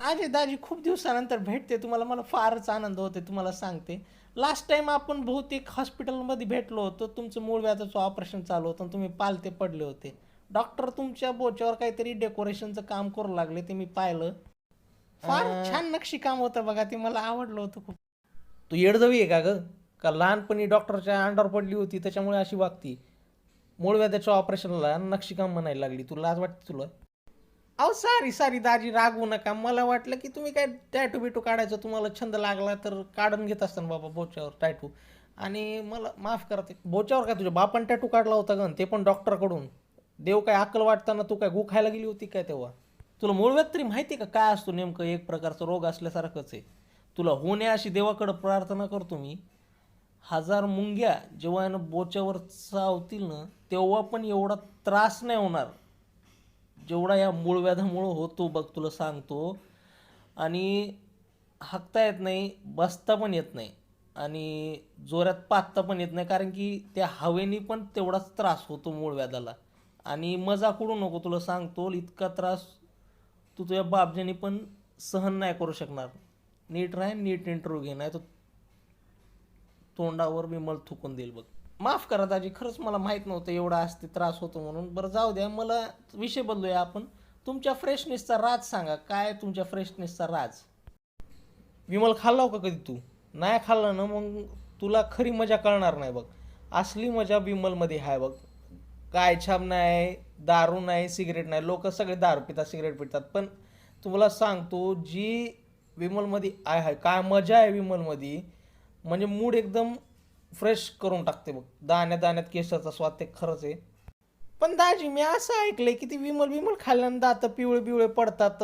अजय दाजी खूप दिवसानंतर भेटते तुम्हाला. मला फारच आनंद होते तुम्हाला सांगते. लास्ट टाइम आपण बहुतेक हॉस्पिटलमध्ये भेटलो होतो. तुमचं मूळ व्याधाचं ऑपरेशन चालू होतं आणि तुम्ही पालते पडले होते. डॉक्टर तुमच्या बोच्यावर काहीतरी डेकोरेशनचं काम करू लागले ते मी पाहिलं. फार छान नक्षीकाम होतं बघा ते मला आवडलं होतं खूप. तू येडजवी आहे का ग? का लहानपणी डॉक्टरच्या अंडर पडली होती त्याच्यामुळे अशी वागती. मूळ व्याधाच्या ऑपरेशनला नक्षीकाम म्हणायला लागली. तुला लाज वाटते तुला? अहो सारी सारी दाजी रागवू नका. मला वाटलं की तुम्ही काय टॅटू बिटू काढायचं तुम्हाला छंद लागला तर काढून घेत असताना बाबा बोच्यावर टॅटू आणि मला माफ करा ते. बोच्यावर काय तुझ्या बापान टॅटू काढला होता गण ते पण डॉक्टरकडून देव काय अक्कल वाटताना तू काय गु खायला गेली होती काय तेव्हा? तुला मूळव्यात तरी माहिती आहे का? काय असतो नेमकं? एक प्रकारचा रोग असल्यासारखंच आहे. तुला होणे अशी देवाकडं प्रार्थना करतो मी. हजार मुंग्या जेव्हा यानं बोच्यावर चावतील ना तेव्हा पण एवढा त्रास नाही होणार. जेवढा या मूळ व्याधामुळं होतो बघ तुला सांगतो. आणि हाकता येत नाही बसता पण येत नाही. आणि जोरात पाचता पण येत नाही कारण की त्या हवेनी पण तेवढाच त्रास होतो मूळ व्याधाला. आणि मजा करू नको तुला सांगतो इतका त्रास तू तुझ्या बाबजीने पण सहन नाही करू शकणार. नीट राह नीट इंटरव्ह्यू घे नाही तर तोंडावर मी मल थुकून देईल बघ. माफ करा दाजी खरंच मला माहीत नव्हतं एवढा असते त्रास होतो म्हणून. बरं जाऊ द्या मला विषय बदलूया आपण. तुमच्या फ्रेशनेसचा राज सांगा. काय तुमच्या फ्रेशनेसचा राज? विमल खाल्ला का कधी तू? नाही खाल्ला ना मग तुला खरी मजा कळणार नाही बघ. असली मजा विमलमध्ये आहे बघ. काय छाप नाही दारू नाही सिगरेट नाही. लोक सगळे दारू पितात सिगरेट पितात. पण तुम्हाला सांगतो जी विमलमध्ये आहे काय मजा आहे विमलमध्ये म्हणजे मूड एकदम फ्रेश करून टाकते बघ. दाण्यात दाण्यात केसाचा स्वाद ते खरंच आहे. पण दाजी मी असं ऐकलंय की ती विमल विमल खाल्ल्यानं दात पिवळे पिवळे पडतात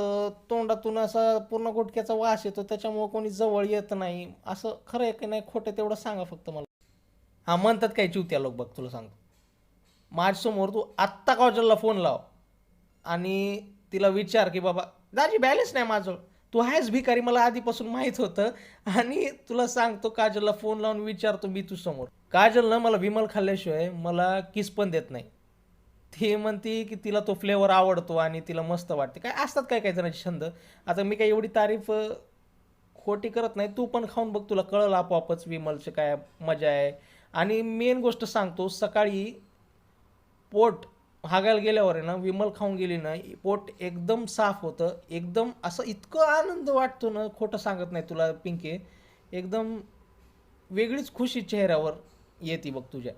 तोंडातून असा पूर्ण गुटक्याचा वास येतो त्याच्यामुळे कोणी जवळ येत नाही. असं खरं आहे की नाही खोटं तेवढं सांगा फक्त मला. हा म्हणतात काय चिवत्या लोक बघ तुला सांगतो. माझ्यासमोर तू आत्ता काजलला फोन लाव. आणि तिला विचार की बाबा दाजी बॅलन्स नाही माझं. तू आहेस भिकारी मला आधीपासून माहीत होतं. आणि तुला सांगतो काजलला फोन लावून विचारतो मी तू समोर काजलनं मला विमल खाल्ल्याशिवाय मला किस पण देत नाही. ती म्हणते की तिला तो फ्लेवर आवडतो आणि तिला मस्त वाटते. काय असतात काय काय जणांचे छंद? आता मी काय एवढी तारीफ खोटी करत नाही. तू पण खाऊन बघ तुला कळलं आपोआपच विमलचं काय मजा आहे. आणि मेन गोष्ट सांगतो सकाळी पोट भागायला गेल्यावर ना विमल खाऊन गेली ना पोट एकदम साफ होत. एकदम असं इतकं आनंद वाटतो ना खोट सांगत नाही तुला पिंके. एकदम वेगळीच खुशी चेहऱ्यावर येते बघ तुझ्या.